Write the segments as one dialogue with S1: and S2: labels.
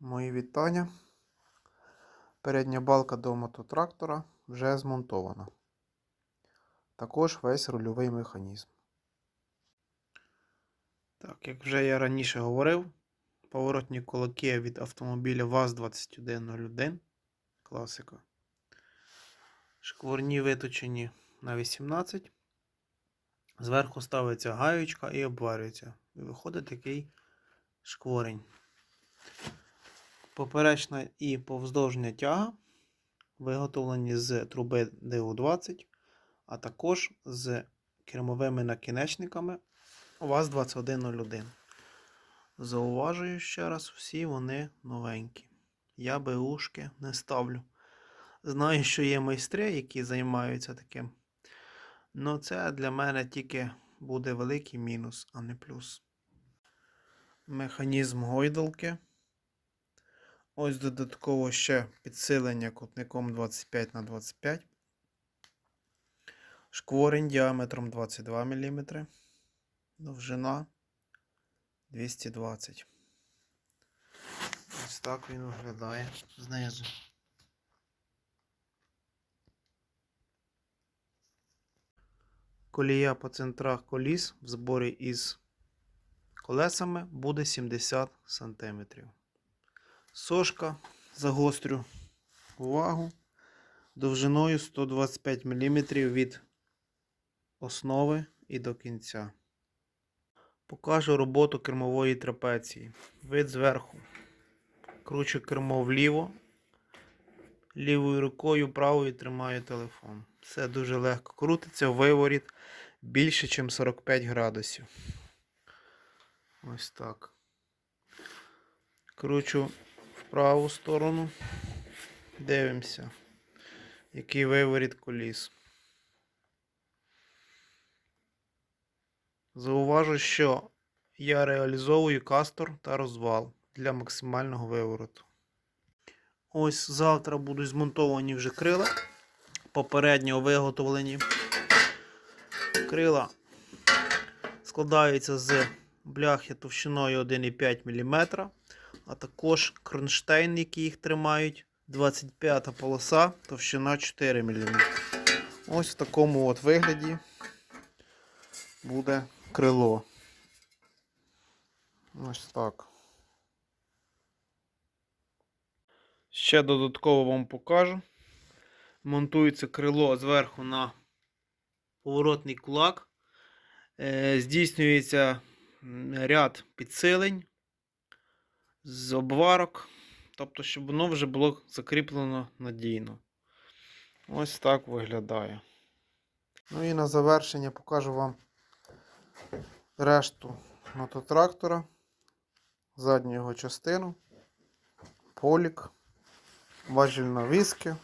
S1: Мої вітання. Передня балка до мототрактора вже змонтована. Також весь рульовий механізм. Так, як вже я раніше говорив, поворотні кулаки від автомобіля ВАЗ-2101. Класика. Шкворні виточені на 18. Зверху ставиться гаючка і обварюється. І виходить такий шкворень. Поперечна і повздовжня тяга виготовлені з труби ДУ-20, а також з кермовими накінечниками ВАЗ-2101. Зауважую ще раз, всі вони новенькі. Я БУшки не ставлю. Знаю, що є майстри, які займаються таким. Але це для мене тільки буде великий мінус, а не плюс. Механізм гойдалки. Ось додатково ще підсилення кутником 25 на 25 Шкворень діаметром 22 мм. Довжина 220. Ось так він виглядає знизу. Колія по центрах коліс в зборі із колесами буде 70 см. Сошка загострю увагу довжиною 125 мм від основи і до кінця. Покажу роботу кермової трапеції. Вид зверху. Кручу кермо вліво. Лівою рукою правою тримаю телефон. Все дуже легко крутиться, виворіт більше, ніж 45 градусів. Ось так. Кручу праву сторону. Дивимося, який виворіт коліс. Зауважу, що я реалізовую кастор та розвал для максимального вивороту. Ось завтра будуть змонтовані вже крила. Попередньо виготовлені. Крила складаються з бляхи товщиною 1,5 мм, а також кронштейн, який їх тримають, 25 полоса, товщина 4 мм. Ось в такому от вигляді буде крило. Ось так. Ще додатково вам покажу. Монтується крило зверху на поворотний кулак. Е, Здійснюється ряд підсилень з обварок. Тобто, щоб воно вже було закріплено надійно. Ось так виглядає. Ну і на завершення покажу вам решту мототрактора, задню його частину, полік, важільна виски,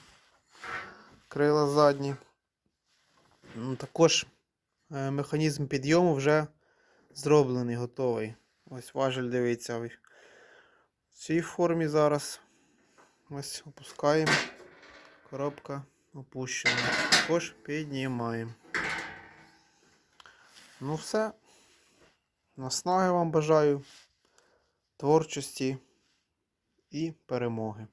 S1: крила задні. Ну, Також е, механізм підйому вже зроблений, готовий. Ось важель дивиться цій формі зараз. Ось опускаємо. Коробка опущена. Також піднімаємо. Ну все. Наснаги вам бажаю, творчості і перемоги.